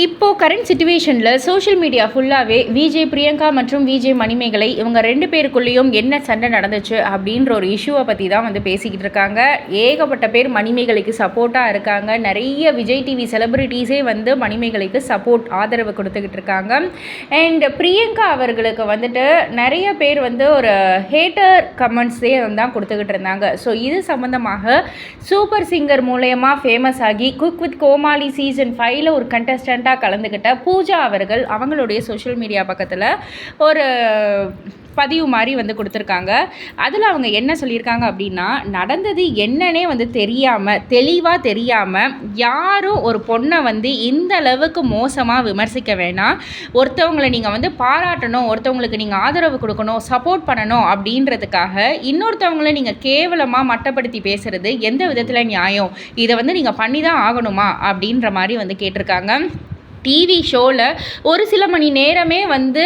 இப்போது கரண்ட் சுச்சுவேஷனில் social media ஃபுல்லாகவே விஜே பிரியங்கா மற்றும் விஜே மணிமேகலை இவங்க ரெண்டு பேருக்குள்ளேயும் என்ன சண்டை நடந்துச்சு அப்படின்ற ஒரு இஷ்யூவை பற்றி தான் வந்து பேசிக்கிட்டு இருக்காங்க. ஏகப்பட்ட பேர் மணிமேகலைக்கு சப்போர்ட்டாக இருக்காங்க. நிறைய விஜய் டிவி செலிபிரிட்டிஸே வந்து மணிமேகலைக்கு சப்போர்ட் ஆதரவு கொடுத்துக்கிட்டு இருக்காங்க. அண்ட் பிரியங்கா அவர்களுக்கு வந்துட்டு நிறைய பேர் வந்து ஒரு ஹேட்டர் கமெண்ட்ஸே தான் கொடுத்துக்கிட்டு இருந்தாங்க. ஸோ இது சம்மந்தமாக சூப்பர் சிங்கர் மூலயமா ஃபேமஸ் ஆகி குக் வித் கோமாளி சீசன் ஃபைவ்ல ஒரு கண்டஸ்டன்ட் கண்டஸ்டண்ட்டாக கலந்துக்கிட்ட பூஜா அவர்கள் அவங்களுடைய சோஷியல் மீடியா பக்கத்தில் ஒரு பதிவு மாதிரி வந்து கொடுத்துருக்காங்க. அதில் அவங்க என்ன சொல்லியிருக்காங்க அப்படின்னா நடந்தது என்னன்னே வந்து தெரியாமல் தெளிவாக தெரியாமல் யாரும் ஒரு பொண்ணை வந்து இந்த அளவுக்கு மோசமாக விமர்சிக்க வேணாம். ஒருத்தவங்களை நீங்கள் வந்து பாராட்டணும் ஒருத்தவங்களுக்கு நீங்கள் ஆதரவு கொடுக்கணும் சப்போர்ட் பண்ணணும் அப்படின்றதுக்காக இன்னொருத்தவங்களை நீங்கள் கேவலமாக மட்டப்படுத்தி பேசுகிறது எந்த விதத்தில் நியாயம்? இதை வந்து நீங்கள் பண்ணி தான் ஆகணுமா? அப்படின்ற மாதிரி வந்து கேட்டிருக்காங்க. டிவி ஷோவில் ஒரு சில மணி நேரமே வந்து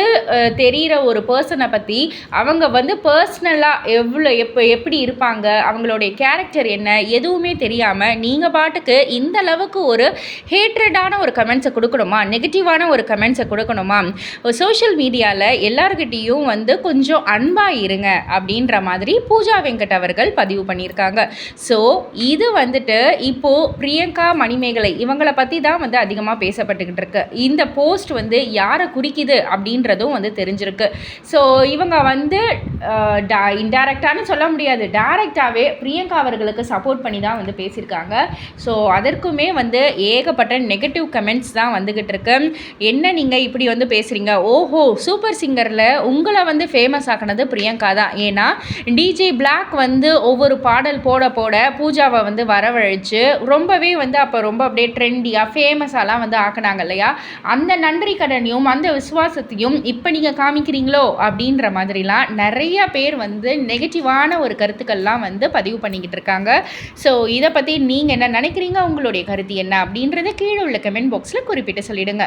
தெரிகிற ஒரு பர்சனை பற்றி அவங்க வந்து பர்ஸ்னலாக எவ்வளோ எப்போ எப்படி இருப்பாங்க அவங்களுடைய கேரக்டர் என்ன எதுவுமே தெரியாமல் நீங்கள் பாட்டுக்கு இந்த அளவுக்கு ஒரு ஹேட்ரடான ஒரு கமெண்ட்ஸை கொடுக்கணுமா? நெகட்டிவான ஒரு கமெண்ட்ஸை கொடுக்கணுமா? சோஷியல் மீடியாவில் எல்லாருக்கிட்டேயும் வந்து கொஞ்சம் அன்பாக இருங்க அப்படின்ற மாதிரி பூஜா வெங்கட் அவர்கள் பதிவு பண்ணியிருக்காங்க. ஸோ இது வந்துட்டு இப்போது பிரியங்கா மணிமேகலை இவங்களை பற்றி தான் வந்து அதிகமாக பேசப்பட்டுக்கிட்டு இருக்கு. இந்த போஸ்ட் வந்து யாரை குறிக்குது அப்படின்றதும் வந்து தெரிஞ்சிருக்கு. ஸோ இவங்க வந்து இன்டைரக்டானு சொல்ல முடியாது. டேரெக்டாகவே பிரியங்கா அவர்களுக்கு சப்போர்ட் பண்ணி தான் வந்து பேசியிருக்காங்க. ஸோ அதற்குமே வந்து ஏகப்பட்ட நெகட்டிவ் கமெண்ட்ஸ் தான் வந்துக்கிட்டு இருக்கு. என்ன நீங்கள் இப்படி வந்து பேசுகிறீங்க ஓஹோ சூப்பர் சிங்கரில் உங்களை வந்து ஃபேமஸ் ஆக்கினது பிரியங்கா தான். ஏன்னா டிஜே பிளாக் வந்து ஒவ்வொரு பாடல் போட போட பூஜாவை வந்து வரவழைச்சு ரொம்பவே வந்து அப்போ ரொம்ப அப்படியே ட்ரெண்டியாக ஃபேமஸாலாம் வந்து ஆக்கினாங்க இல்லையா? அந்த நன்றி கடனையும் அந்த விசுவாசத்தையும் இப்போ நீங்கள் காமிக்கிறீங்களோ அப்படின்ற மாதிரிலாம் நிறைய பேர் வந்து நெகட்டிவான ஒரு கருத்துக்கள்லாம் வந்து பதிவு பண்ணிக்கிட்டு இருக்காங்க. ஸோ இதை பற்றி நீங்கள் என்ன நினைக்கிறீங்க? உங்களுடைய கருத்து என்ன? அப்படின்றத கீழே உள்ள கமெண்ட் பாக்ஸில் குறிப்பிட்டு சொல்லிவிடுங்க